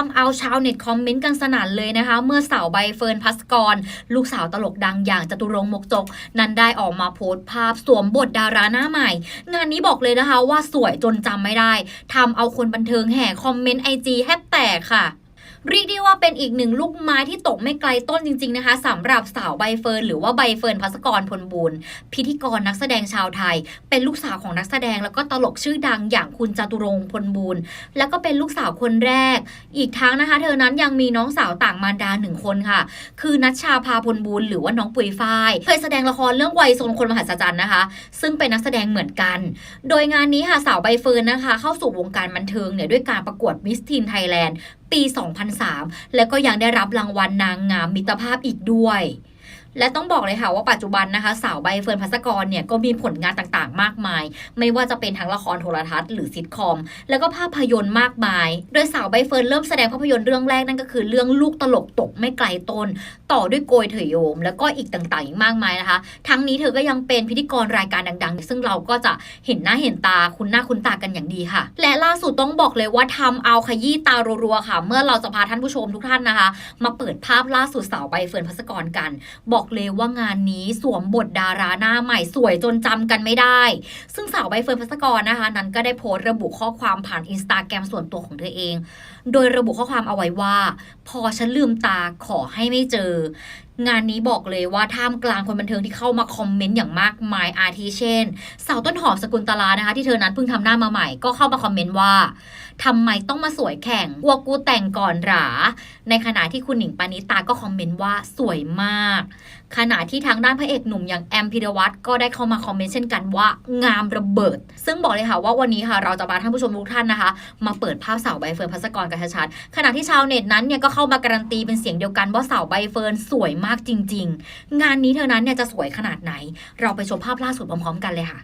ทำเอาชาวเน็ตคอมเมนต์กันสนั่นเลยนะคะ เมื่อสาวใบเฟิร์นพัสกร ลูกสาวตลกดังอย่างจตุรงมกจก นั้นได้ออกมาโพสต์ภาพสวมบทดาราหน้าใหม่ งานนี้บอกเลยนะคะว่าสวยจนจำไม่ได้ทำเอาคนบันเทิงแห่คอมเมนต์ไอจีแทบแตกค่ะ เรียกได้ว่าเป็นอีกหนึ่งลูกไม้ที่ตกไม่ไกลต้นจริง ๆนะคะสำหรับสาวใบเฟิร์นหรือว่าใบเฟิร์นพัสกรพลบุญพิธีกรนักแสดงชาวไทย เป็นลูกสาวของนักแสดงแล้วก็ตลกชื่อดังอย่างคุณจตุรงพลบุญแล้วก็เป็นลูกสาวคนแรก อีกทั้งนะคะ เธอนั้นยังมีน้องสาวต่างมารดาหนึ่งคนค่ะ คือนัชชาพาพลบุญหรือว่าน้องปุยฝ้ายเคยแสดงละครเรื่องวัยทรงคนมหัศจรรย์นะคะ ซึ่งเป็นนักแสดงเหมือนกัน โดยงานนี้ค่ะสาวใบเฟิร์นนะคะ เข้าสู่วงการบันเทิงเนี่ยด้วยการประกวดมิสทีนไทยแลนด์ ปี 2003 แล้วก็ยังได้รับรางวัลนางงามมิตรภาพอีกด้วย และต้องบอกเลยค่ะว่าปัจจุบันนะคะ สาวใบเฟิร์นพัสกรเนี่ยก็มีผลงานต่างๆ มากมาย ไม่ว่าจะเป็นทั้งละครโทรทัศน์หรือซิทคอม แล้วก็ภาพยนตร์มากมาย โดยสาวใบเฟิร์นเริ่มแสดงภาพยนตร์เรื่องแรกนั่นก็คือเรื่องลูกตลกตกไม่ไกลต้น ต่อด้วยโกยเถยโยม แล้วก็อีกต่างๆ อีกมากมายนะคะ ทั้งนี้เธอก็ยังเป็นพิธีกรรายการดัง ๆ ซึ่งเราก็จะเห็นหน้าเห็นตาคุ้นหน้าคุ้นตากันอย่างดีค่ะ และล่าสุดต้องบอกเลยว่าทำเอาขยี้ตารัวๆค่ะ เมื่อเราจะพาท่านผู้ชมทุกท่านนะคะ มาเปิดภาพล่าสุดสาวใบเฟิร์นพัสกรกันบอกอกเลยว่างานนี้สวมบทดาราหน้าใหม่สวยจนจำกันไม่ได้ ซึ่งสาวใบเฟิร์นพัสกรนะคะ นั้นก็ได้โพสต์ระบุข้อความผ่านอินสตาแกรมส่วนตัวของเธอเอง โดยระบุข้อความเอาไว้ว่า พอฉันลืมตาขอให้ไม่เจองานนี้บอกเลยว่าท่ามกลางคนบันเทิงที่เข้ามาคอมเมนต์อย่างมากมายอาทิเช่น สาวต้นหอมสกุลตลานะคะ ที่เธอนั้นเพิ่งทำหน้ามาใหม่ก็เข้ามาคอมเมนต์ว่าทำไมต้องมาสวยแข่งวัวกูแต่งก่อนหรา ในขณะที่คุณหนิงปณิตาก็คอมเมนต์ว่าสวยมากขณะที่ทางด้านพระเอกหนุ่มอย่างแอมพิรวัตรก็ได้เข้ามาคอมเมนต์เช่นกันว่างามระเบิด ซึ่งบอกเลยค่ะว่าวันนี้ค่ะเราจะพาท่านผู้ชมทุกท่านนะคะ มาเปิดภาพสาวใบเฟิร์นพัสกรกันชัดๆขณะที่ชาวเน็ตนั้นเนี่ยก็เข้ามาการันตีเป็นเสียงเดียวกันว่าสาวใบเฟิร์นสวยมากจริง ๆ งานนี้เธอนั้นเนี่ยจะสวยขนาดไหน เราไปชมภาพล่าสุดพร้อมๆกันเลยค่ะ